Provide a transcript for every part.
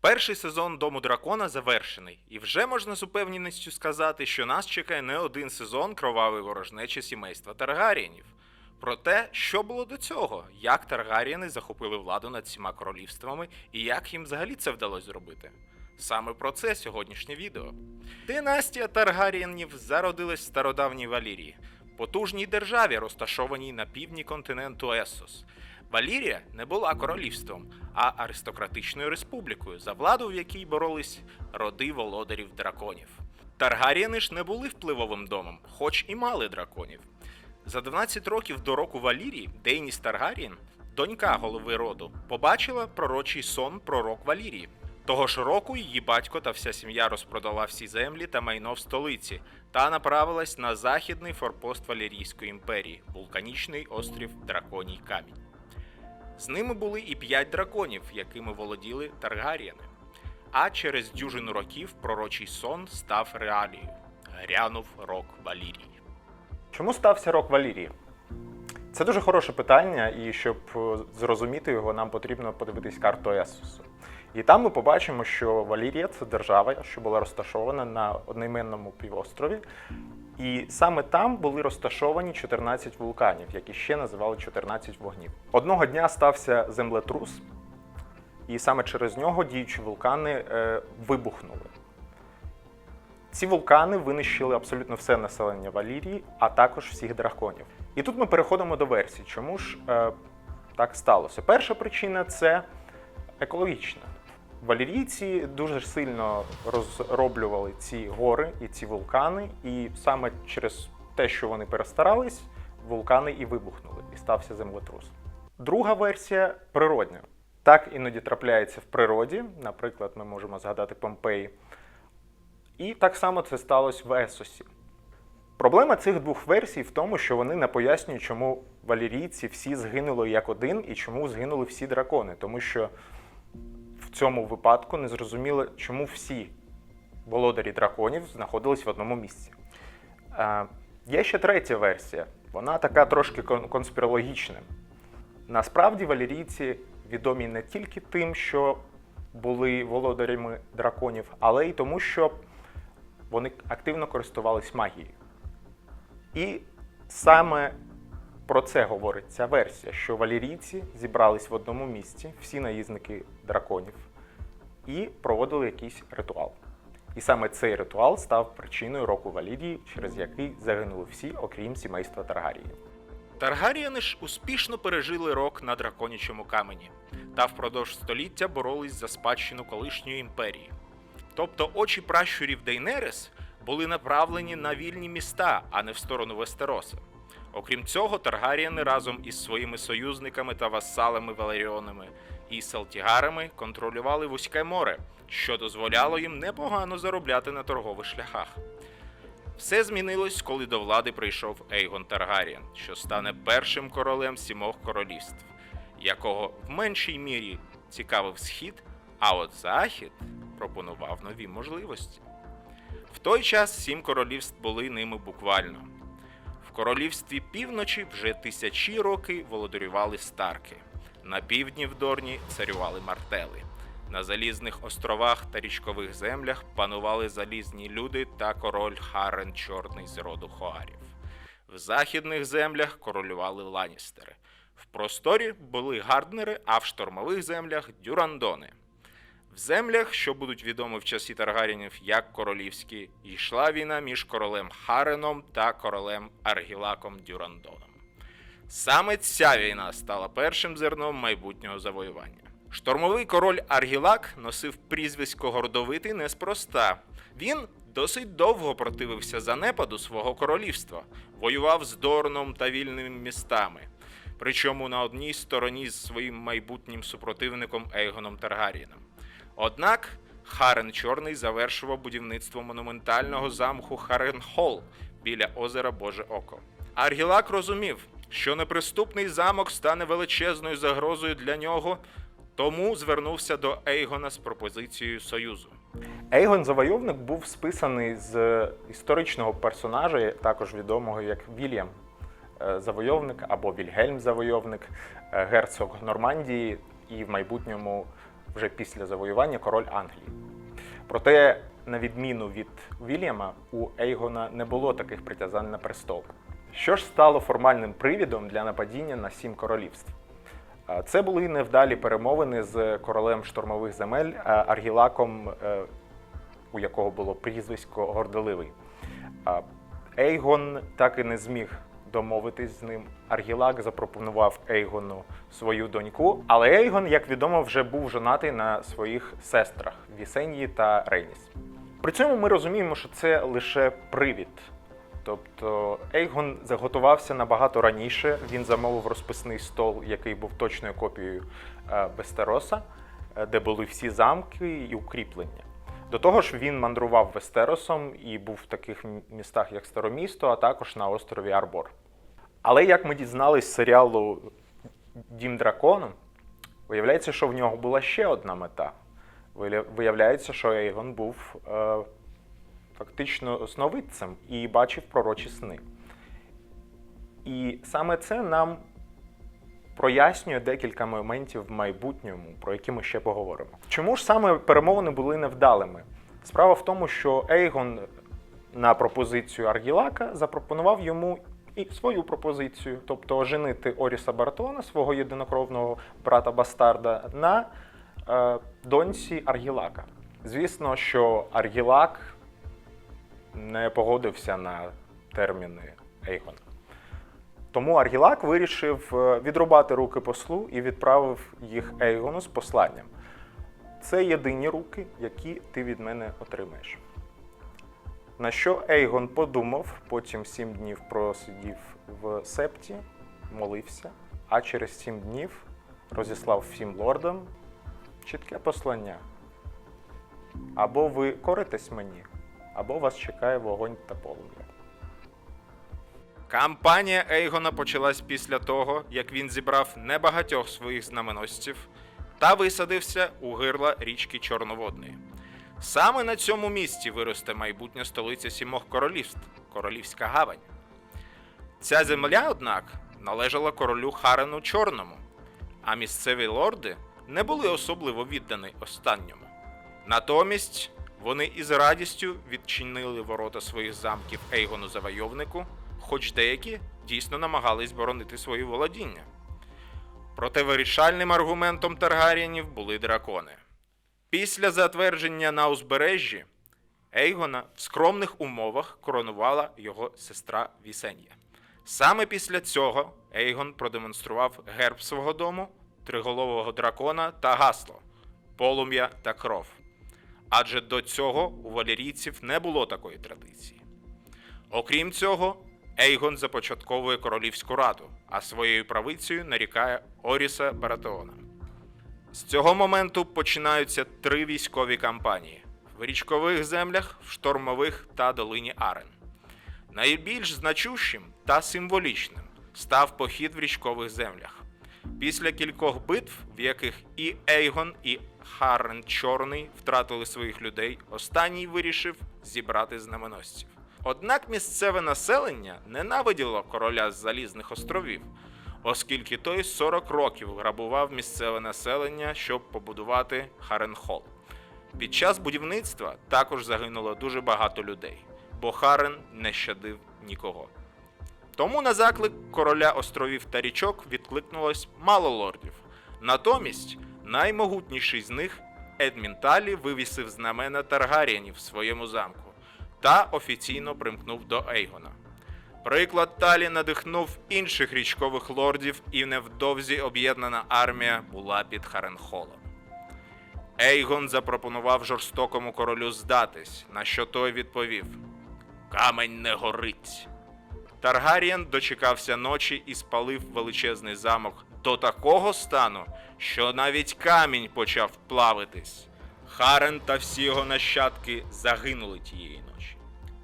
Перший сезон Дому дракона завершений, і вже можна з упевненістю сказати, що нас чекає не один сезон кровавої ворожнечі сімейства Таргарієнів. Про те, що було до цього, як Таргарієни захопили владу над всіма королівствами і як їм взагалі це вдалося зробити. Саме про це сьогоднішнє відео. Династія Таргарієнів зародилась в стародавній Валірії, потужній державі, розташованій на півдні континенту Ессос. Валірія не була королівством, а аристократичною республікою, за владу в якій боролись роди володарів драконів. Таргарієни ж не були впливовим домом, хоч і мали драконів. За 12 років до року Валірії Дейніс Таргарієн, донька голови роду, побачила пророчий сон про рок Валірії. Того ж року її батько та вся сім'я розпродала всі землі та майно в столиці та направилась на західний форпост Валерійської імперії вулканічний острів Драконій Камінь. З ними були і п'ять драконів, якими володіли Таргарієни. А через дюжину років пророчий сон став реалією. Грянув рок Валірії. Чому стався рок Валірії? Це дуже хороше питання, і щоб е, зрозуміти його, нам потрібно подивитись карту Есосу. І там ми побачимо, що Валірія це держава, що була розташована на одноіменному півострові. І саме там були розташовані 14 вулканів, які ще називали 14 вогнів. Одного дня стався землетрус, і саме через нього діючі вулкани е, вибухнули. Ці вулкани винищили абсолютно все населення Валірії, а також всіх драконів. І тут ми переходимо до версій, чому ж е, так сталося. Перша причина це екологічна. Валірійці дуже сильно розроблювали ці гори і ці вулкани, і саме через те, що вони перестарались, вулкани і вибухнули, і стався землетрус. Друга версія природня. Так іноді трапляється в природі. Наприклад, ми можемо згадати Помпеї. І так само це сталося в Есосі. Проблема цих двох версій в тому, що вони не пояснюють, чому валірійці всі згинули як один і чому згинули всі дракони. Тому що цьому випадку не зрозуміло, чому всі володарі драконів знаходились в одному місці. Е, є ще третя версія. Вона така трошки конспірологічна. Насправді валірійці відомі не тільки тим, що були володарями драконів, але й тому, що вони активно користувались магією. І саме про це говорить ця версія, що валірійці зібрались в одному місці, всі наїзники драконів, і проводили якийсь ритуал. І саме цей ритуал став причиною року Валірії, через який загинули всі, окрім сімейства Таргарії. Таргарієни ж успішно пережили рок на драконячому камені та впродовж століття боролись за спадщину колишньої імперії. Тобто очі пращурів Дейнерес були направлені на вільні міста, а не в сторону Вестероса. Окрім цього, Таргарієни разом із своїми союзниками та васалами Валеріонами і Салтігарами контролювали вузьке море, що дозволяло їм непогано заробляти на торгових шляхах. Все змінилось, коли до влади прийшов Ейгон Таргарієн, що стане першим королем сімох королівств, якого в меншій мірі цікавив схід, а от захід пропонував нові можливості. В той час сім королівств були ними буквально. В королівстві півночі вже тисячі роки володарювали старки. На півдні в Дорні царювали мартели. На залізних островах та річкових землях панували залізні люди та король Харен Чорний з роду Хоарів. В західних землях королювали ланістери. В просторі були гарднери, а в штормових землях дюрандони. В землях, що будуть відомі в часі Таргарінів як королівські, йшла війна між королем Хареном та королем Аргілаком Дюрандоном. Саме ця війна стала першим зерном майбутнього завоювання. Штормовий король Аргілак носив прізвисько гордовитий неспроста. Він досить довго противився занепаду свого королівства, воював з Дорном та вільними містами. Причому на одній стороні з своїм майбутнім супротивником Ейгоном Таргарієном. Однак Харен Чорний завершував будівництво монументального замку Харенхол біля озера Боже Око. Аргілак розумів, що неприступний замок стане величезною загрозою для нього, тому звернувся до Ейгона з пропозицією союзу. Ейгон Завойовник був списаний з історичного персонажа, також відомого як Вільям. е, завойовник або Вільгельм завойовник, е, герцог Нормандії і в майбутньому, вже після завоювання, король Англії. Проте, на відміну від Вільяма, у Ейгона не було таких притязань на престол. Що ж стало формальним привідом для нападіння на сім королівств? Це були невдалі перемовини з королем штурмових земель Аргілаком, е, у якого було прізвисько Горделивий. Ейгон так і не зміг домовитись з ним. Аргілак запропонував Ейгону свою доньку, але Ейгон, як відомо, вже був женатий на своїх сестрах Вісенії та Рейніс. При цьому ми розуміємо, що це лише привід. Тобто Ейгон заготувався набагато раніше. Він замовив розписний стол, який був точною копією е, Вестероса, е, де були всі замки і укріплення. До того ж, він мандрував Вестеросом і був в таких містах, як Старомісто, а також на острові Арбор. Але як ми дізнались з серіалу Дім дракону, виявляється, що в нього була ще одна мета. Виявляється, що Ейгон був е, фактично сновидцем і бачив пророчі сни. І саме це нам прояснює декілька моментів в майбутньому, про які ми ще поговоримо. Чому ж саме перемовини були невдалими? Справа в тому, що Ейгон на пропозицію Аргілака запропонував йому і свою пропозицію, тобто оженити Оріса Бартона, свого єдинокровного брата Бастарда, на е, доньці Аргілака. Звісно, що Аргілак не погодився на терміни Ейгона. Тому Аргілак вирішив е, відрубати руки послу і відправив їх Ейгону з посланням. Це єдині руки, які ти від мене отримаєш. На що Ейгон подумав, потім сім днів просидів в септі, молився, а через сім днів розіслав всім лордам чітке послання. Або ви коритесь мені, або вас чекає вогонь та полум'я. Кампанія Ейгона почалась після того, як він зібрав небагатьох своїх знаменосців та висадився у гирла річки Чорноводної. Саме на цьому місці виросте майбутня столиця сімох королівств Королівська Гавань. Ця земля, однак, належала королю Харену Чорному, а місцеві лорди не були особливо віддані останньому. Натомість вони із радістю відчинили ворота своїх замків Ейгону Завойовнику, хоч деякі дійсно намагались боронити свої володіння. Проте вирішальним аргументом Таргарієнів були дракони. Після затвердження на узбережжі Ейгона в скромних умовах коронувала його сестра Вісенія. Саме після цього Ейгон продемонстрував герб свого дому, триголового дракона та гасло полум'я та кров. Адже до цього у валерійців не було такої традиції. Окрім цього, Ейгон започатковує королівську раду, а своєю правицею нарікає Оріса Баратеона. З цього моменту починаються три військові кампанії в річкових землях, в штормових та долині Арен. Найбільш значущим та символічним став похід в річкових землях. Після кількох битв, в яких і Ейгон, і Харен Чорний втратили своїх людей, останній вирішив зібрати знаменосців. Однак місцеве населення ненавиділо короля з Залізних островів, оскільки той 40 років грабував місцеве населення, щоб побудувати Харенхол. Під час будівництва також загинуло дуже багато людей, бо Харен не щадив нікого. Тому на заклик короля островів та річок відкликнулось мало лордів. Натомість наймогутніший з них Едмінталі вивісив знамена Таргарієнів в своєму замку та офіційно примкнув до Ейгона. Приклад Талі надихнув інших річкових лордів, і невдовзі об'єднана армія була під Харенхолом. Ейгон запропонував жорстокому королю здатись, на що той відповів: Камень не горить. Таргарієн дочекався ночі і спалив величезний замок до такого стану, що навіть камінь почав плавитись. Харен та всі його нащадки загинули тієї ночі.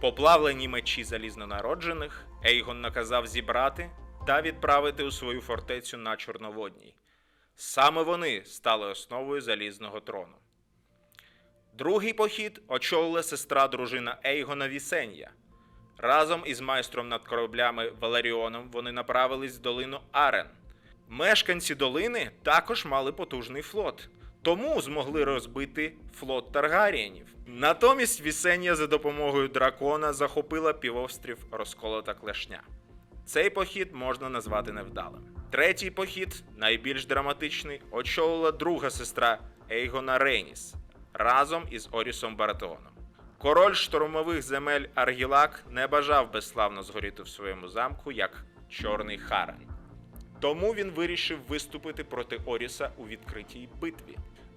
Поплавлені мечі залізнонароджених Ейгон наказав зібрати та відправити у свою фортецю на Чорноводній. Саме вони стали основою залізного трону. Другий похід очолила сестра дружина Ейгона Вісенія. Разом із майстром над кораблями Валеріоном вони направились в долину Арен. Мешканці долини також мали потужний флот, тому змогли розбити флот Таргарієнів. Натомість Вісенія за допомогою дракона захопила півострів розколота клешня. Цей похід можна назвати невдалим. Третій похід, найбільш драматичний, очолила друга сестра Ейгона Рейніс разом із Орісом Баратеоном. Король штурмових земель Аргілак не бажав безславно згоріти в своєму замку як Чорний Харан. Тому він вирішив виступити проти Оріса у відкритій битві.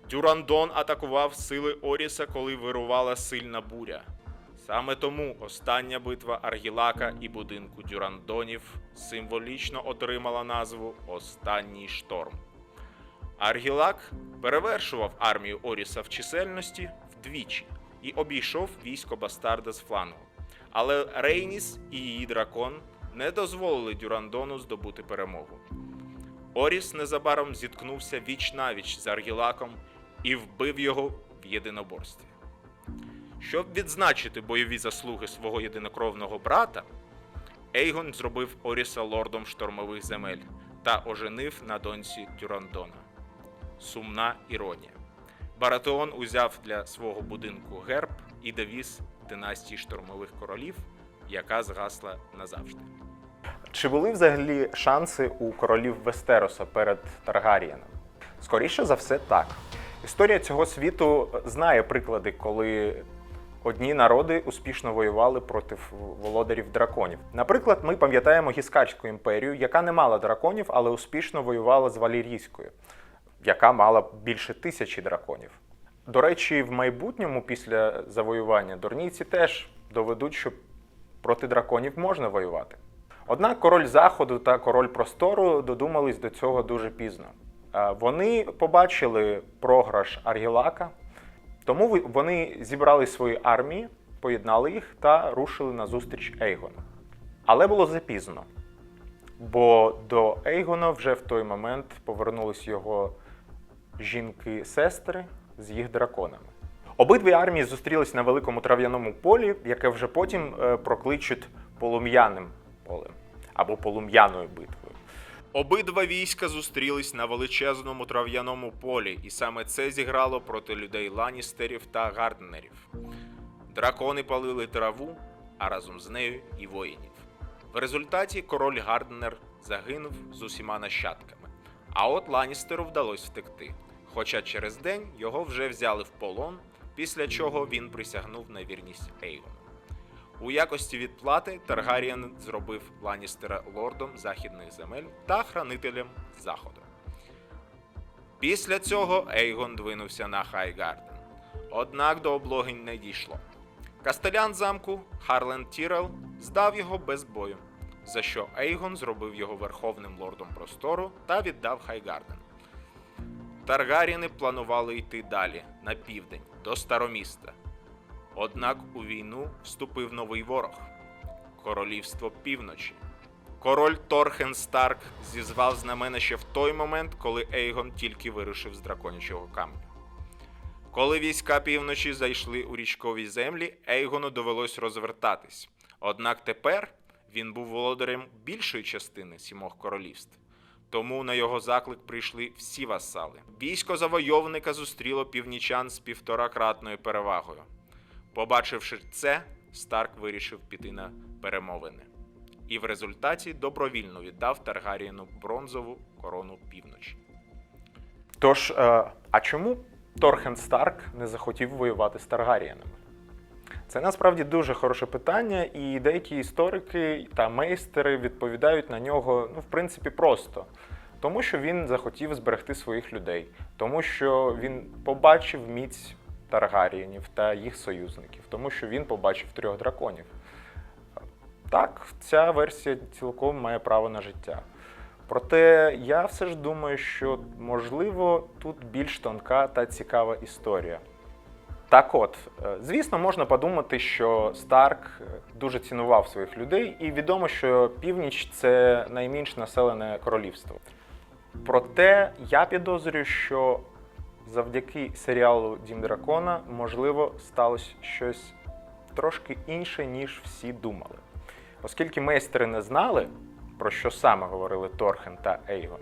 Дюрандон атакував сили Оріса, коли вирувала сильна буря. Саме тому остання битва Аргілака і будинку Дюрандонів символічно отримала назву Останній шторм. Аргілак перевершував армію Оріса в чисельності вдвічі і обійшов військо бастарда з флангу. Але Рейніс і її дракон не дозволили Дюрандону здобути перемогу. Оріс незабаром зіткнувся віч навіч з Аргілаком і вбив його в єдиноборстві. Щоб відзначити бойові заслуги свого єдинокровного брата, Ейгон зробив Оріса лордом штормових земель та оженив на доньці Дюрандона. Сумна іронія. Баратеон узяв для свого будинку герб і девіз династії штормових королів, яка згасла назавжди. Чи були взагалі шанси у королів Вестероса перед Таргарієном? Скоріше за все, так. Історія цього світу знає приклади, коли одні народи успішно воювали проти володарів драконів. Наприклад, ми пам'ятаємо Гіскарську імперію, яка не мала драконів, але успішно воювала з Валірійською, яка мала більше тисячі драконів. До речі, в майбутньому, після завоювання, дурнійці теж доведуть, що проти драконів можна воювати. Однак король заходу та король простору додумались до цього дуже пізно. Вони побачили програш Аргілака, тому вони зібрали свої армії, поєднали їх та рушили на зустріч Ейгону. Але було запізно, бо до Ейгона вже в той момент повернулись його жінки-сестри з їх драконами. Обидві армії зустрілись на великому трав'яному полі, яке вже потім е, прокличуть полум'яним полем або полум'яною битвою. Обидва війська зустрілись на величезному трав'яному полі, і саме це зіграло проти людей Ланістерів та Гарднерів. Дракони палили траву, а разом з нею і воїнів. В результаті король Гарднер загинув з усіма нащадками. А от Ланістеру вдалося втекти. Хоча через день його вже взяли в полон, після чого він присягнув на вірність Ейгону. У якості відплати Таргарієн зробив Ланністера лордом західних земель та хранителем заходу. Після цього Ейгон двинувся на Хайгарден. Однак до облоги не дійшло. Кастелян замку Харлен Тірел здав його без бою, за що Ейгон зробив його верховним лордом простору та віддав Хайгарден. Таргаріни планували йти далі, на південь, до Староміста. Однак у війну вступив новий ворог Королівство Півночі. Король Торхен Старк зізвав знамена ще в той момент, коли Ейгон тільки вирушив з драконячого каменю. Коли війська півночі зайшли у річкові землі, Ейгону довелось розвертатись. Однак тепер він був володарем більшої частини сімох королівств. Тому на його заклик прийшли всі васали. Військо завойовника зустріло північан з півторакратною перевагою. Побачивши це, Старк вирішив піти на перемовини. І в результаті добровільно віддав Таргарієну бронзову корону півночі. Тож, е, а чому Торхен Старк не захотів воювати з Таргарієнами? Це насправді дуже хороше питання, і деякі історики та мейстери відповідають на нього, ну, в принципі, просто. Тому що він захотів зберегти своїх людей, тому що він побачив міць Таргарієнів та їх союзників, тому що він побачив трьох драконів. Так, ця версія цілком має право на життя. Проте я все ж думаю, що можливо тут більш тонка та цікава історія. Так от, е, звісно, можна подумати, що Старк е, дуже цінував своїх людей, і відомо, що північ це найменш населене королівство. Проте я підозрюю, що завдяки серіалу Дім Дракона можливо сталося щось трошки інше, ніж всі думали. Оскільки майстри не знали, про що саме говорили Торхен та Ейгон,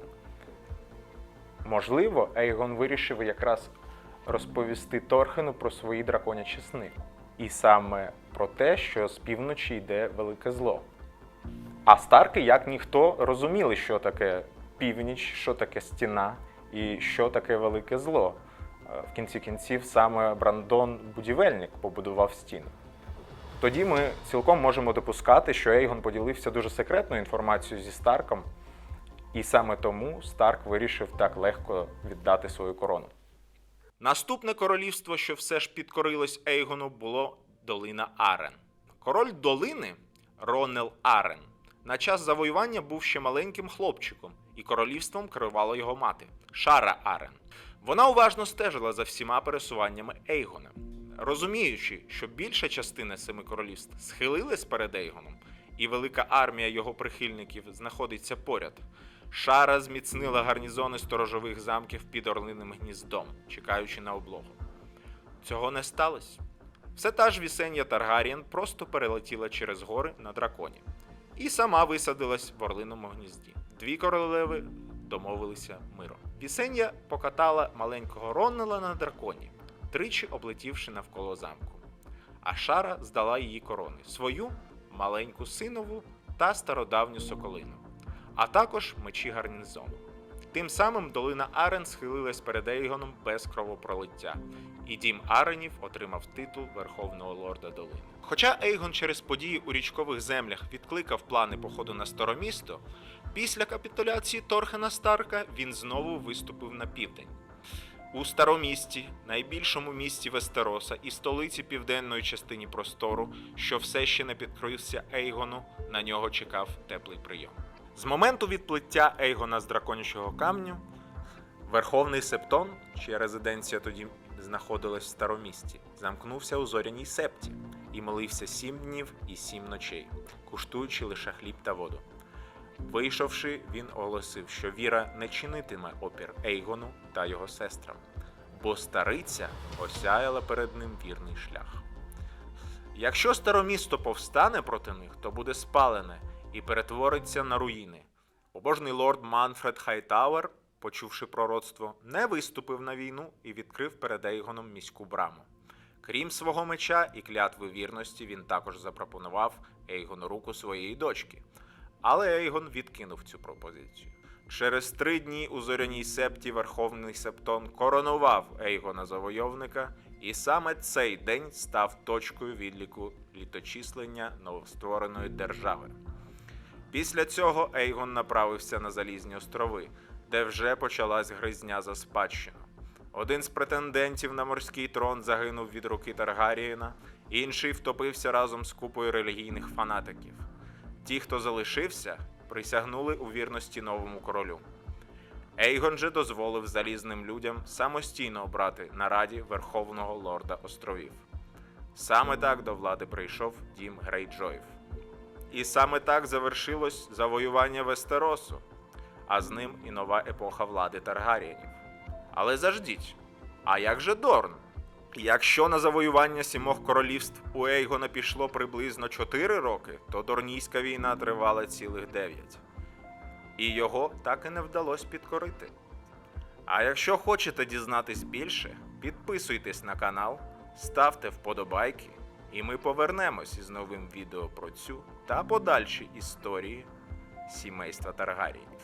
можливо, Ейгон вирішив якраз розповісти Торхену про свої драконячі сни. І саме про те, що з півночі йде велике зло. А Старки, як ніхто, розуміли, що таке північ, що таке стіна і що таке велике зло. Е, В кінці кінців саме Брандон будівельник побудував стіну. Тоді ми цілком можемо допускати, що Ейгон поділився дуже секретною інформацією зі Старком, і саме тому Старк вирішив так легко віддати свою корону. Наступне королівство, що все ж підкорилось Ейгону, було долина Арен. Король долини Ронел Арен на час завоювання був ще маленьким хлопчиком, і королівством керувала його мати Шара Арен. Вона уважно стежила за всіма пересуваннями Ейгона, розуміючи, що більша частина семи королівств схилилась перед Ейгоном, і велика армія його прихильників знаходиться поряд. Шара зміцнила гарнізони сторожових замків під орлиним гніздом, чекаючи на облогу. Цього не сталося. Все та ж Вісенія Таргарієн просто перелетіла через гори на драконі і сама висадилась в орлиному гнізді. Дві королеви домовилися миром. Вісенія покатала маленького Роннела на драконі, тричі облетівши навколо замку. А Шара здала її корони свою, маленьку синову та стародавню соколину, а також мечі гарнізону. Тим самим долина Арен схилилась перед Ейгоном без кровопролиття, і дім Аренів отримав титул Верховного лорда долини. Хоча Ейгон через події у річкових землях відкликав плани походу на старомісто, після капітуляції Торхена Старка він знову виступив на південь. У старомісті, найбільшому місті Вестероса і столиці південної частині простору, що все ще не підкрився Ейгону, на нього чекав теплий прийом. З моменту відплиття Ейгона з драконячого камню, Верховний Септон, чия резиденція тоді знаходилась в старомісті, замкнувся у зоряній септі і молився сім днів і сім ночей, куштуючи лише хліб та воду. Вийшовши, він оголосив, що віра не чинитиме опір Ейгону та його сестрам, бо стариця осяяла перед ним вірний шлях. Якщо старомісто повстане проти них, то буде спалене і перетвориться на руїни. Побожний лорд Манфред Хайтауер, почувши пророцтво, не виступив на війну і відкрив перед Ейгоном міську браму. Крім свого меча і клятви вірності, він також запропонував Ейгону руку своєї дочки. Але Ейгон відкинув цю пропозицію. Через три дні у зоряній септі Верховний Септон коронував Ейгона завойовника, і саме цей день став точкою відліку літочислення новоствореної держави. Після цього Ейгон направився на Залізні острови, де вже почалась гризня за спадщину. Один з претендентів на морський трон загинув від руки Таргарієна, інший втопився разом з купою релігійних фанатиків. Ті, хто залишився, присягнули у вірності новому королю. Ейгон же дозволив залізним людям самостійно обрати на раді Верховного лорда островів. Саме так до влади прийшов дім Грейджоїв. І саме так завершилось завоювання Вестеросу, а з ним і нова епоха влади Таргарієнів. Але заждіть, а як же Дорн? Якщо на завоювання сімох королівств у Ейгона пішло приблизно 4 роки, то Дорнійська війна тривала цілих 9. І його так і не вдалося підкорити. А якщо хочете дізнатись більше, підписуйтесь на канал, ставте вподобайки, і ми повернемось із новим відео про цю та подальші історії сімейства Таргаріїв.